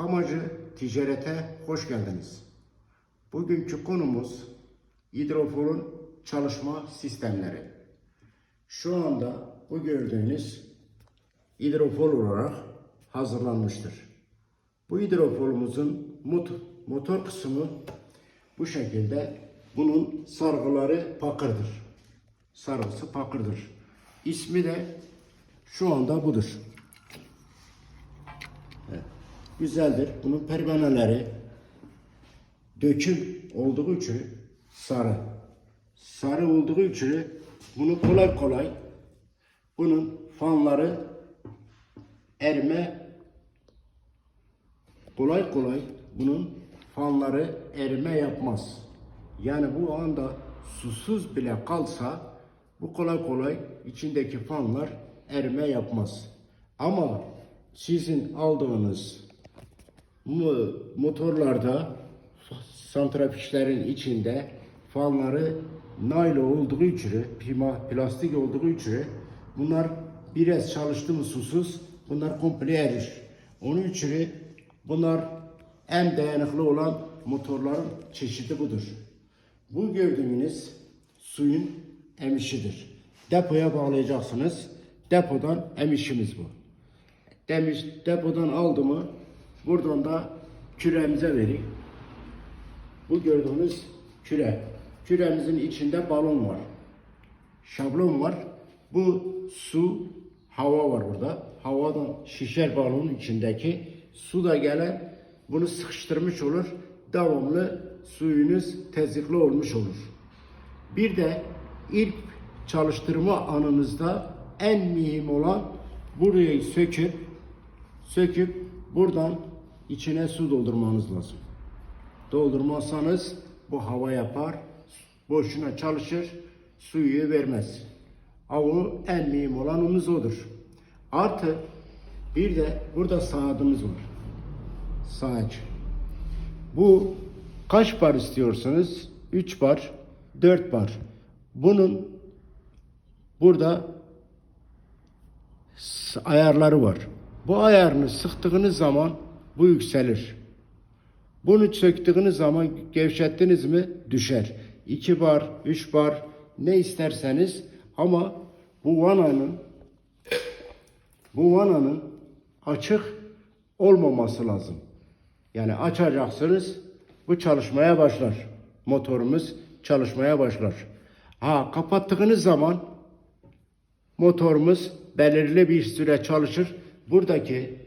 Kamacı ticarete hoş geldiniz. Bugünkü konumuz hidrofolun çalışma sistemleri. Şu anda bu gördüğünüz hidrofol olarak hazırlanmıştır. Bu hidrofolumuzun mot- motor kısmı bu şekilde. Bunun sargıları pakırdır. Sargısı pakırdır. İsmi de şu anda budur. Güzeldir. Bunun pervaneleri döküm olduğu için sarı. Sarı olduğu için bunu kolay kolay bunun fanları erime kolay kolay bunun fanları erime yapmaz. Yani bu anda susuz bile kalsa bu kolay kolay içindeki fanlar erime yapmaz. Ama sizin aldığınız motorlarda santrafişlerin içinde fanları naylon olduğu için, pima, plastik olduğu için bunlar biraz çalıştı mı susuz bunlar komple erir. Onun için bunlar en dayanıklı olan motorların çeşidi budur. Bu gördüğünüz suyun emişidir. Depoya bağlayacaksınız. Depodan emişimiz bu. Demiş depodan aldı mı buradan da küremize verir. Bu gördüğünüz küre. Küremizin içinde balon var. Şablon var. Bu su, hava var burada. Havadan şişer balonun içindeki su da gelen bunu sıkıştırmış olur. Devamlı suyunuz tezikli olmuş olur. Bir de ilk çalıştırma anınızda en mühim olan burayı söküp söküp buradan içine su doldurmanız lazım. Doldurmazsanız bu hava yapar, boşuna çalışır, suyu vermez. Avu en mühim olanımız odur. Artı bir de burada saatimiz var. Saat. Bu kaç bar istiyorsunuz? 3 bar, 4 bar. Bunun burada ayarları var. Bu ayarını sıktığınız zaman bu yükselir. Bunu söktüğünüz zaman gevşettiniz mi düşer. 2 bar, 3 bar ne isterseniz ama bu vananın bu vananın açık olmaması lazım. Yani açacaksınız bu çalışmaya başlar. Motorumuz çalışmaya başlar. Ha kapattığınız zaman motorumuz belirli bir süre çalışır. Buradaki